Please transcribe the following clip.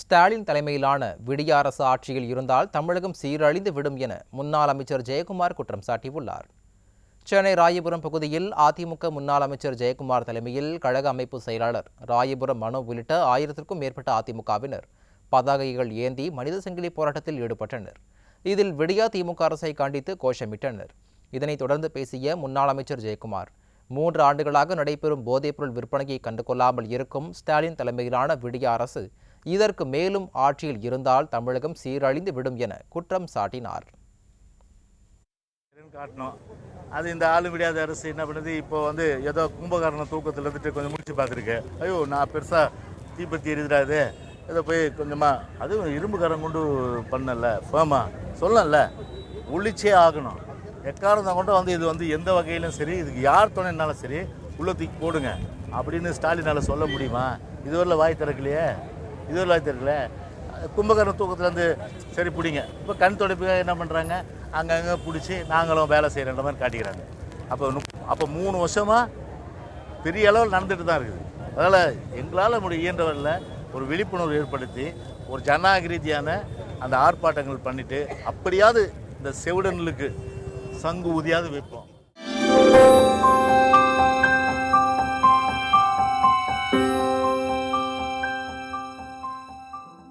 ஸ்டாலின் தலைமையிலான விடிய அரசு ஆட்சியில் இருந்தால் தமிழகம் சீரழிந்து விடும் என முன்னாள் அமைச்சர் ஜெயக்குமார் குற்றம் சாட்டியுள்ளார். சென்னை ராயபுரம் பகுதியில் அதிமுக முன்னாள் அமைச்சர் ஜெயக்குமார் தலைமையில் கழக அமைப்பு செயலாளர் ராயபுரம் மனு உள்ளிட்ட ஆயிரத்திற்கும் மேற்பட்ட அதிமுகவினர் பதாகைகள் ஏந்தி மனித சங்கிலி போராட்டத்தில் ஈடுபட்டனர். இதில் விடியா திமுக அரசை கண்டித்து கோஷமிட்டனர். இதனைத் தொடர்ந்து பேசிய முன்னாள் அமைச்சர் ஜெயக்குமார் மூன்று ஆண்டுகளாக நடைபெறும் போதைப்பொருள் விற்பனையை கண்டுகொள்ளாமல் இருக்கும் ஸ்டாலின் தலைமையிலான விடிய அரசு இதற்கு மேலும் ஆட்சியில் இருந்தால் தமிழகம் சீரழிந்து விடும் என குற்றம் சாட்டினார். காட்டணும். அது இந்த ஆளு விடியாத அரசு என்ன பண்ணுது? இப்போ வந்து ஏதோ கும்பகாரணம் தூக்கத்தில் இருந்துட்டு கொஞ்சம் முடிச்சு பார்த்துருக்கு. ஐயோ நான் பெருசாக தீப்பத்தி எரியுதுடா இது. இதை போய் கொஞ்சமாக அதுவும் இரும்புக்காரன் கொண்டு பண்ணல ஃபேமா சொல்லல. ஒழிச்சே ஆகணும். எக்காரணம் கொண்டு வந்து இது வந்து எந்த வகையிலும் சரி இதுக்கு யார் துணைனாலும் சரி உள்ள தூக்கி போடுங்க. அப்படின்னு ஸ்டாலினால் சொல்ல முடியுமா? இதுவரையில் வாய் திறக்கலையே. இதுவரை தெரியல திறக்கல கும்பகரண தூக்கத்துலேருந்து சரி பிடிங்க. இப்போ கண் துடைப்பு என்ன பண்ணுறாங்க அங்கங்கே பிடிச்சி நாங்களும் வேலை செய்கிறன்ற மாதிரி காட்டிக்கிறாங்க. அப்போ அப்போ மூணு வருஷமாக பெரிய அளவில் நடந்துட்டு தான் இருக்குது. அதனால் எங்களால் நம்முடைய இயன்றவரில் ஒரு விழிப்புணர்வு ஏற்படுத்தி ஒரு ஜனநாயக ரீதியான அந்த ஆர்ப்பாட்டங்கள் பண்ணிவிட்டு அப்படியாவது இந்த செவிடன்களுக்கு சங்கு ஊதியாவது வைப்போம்.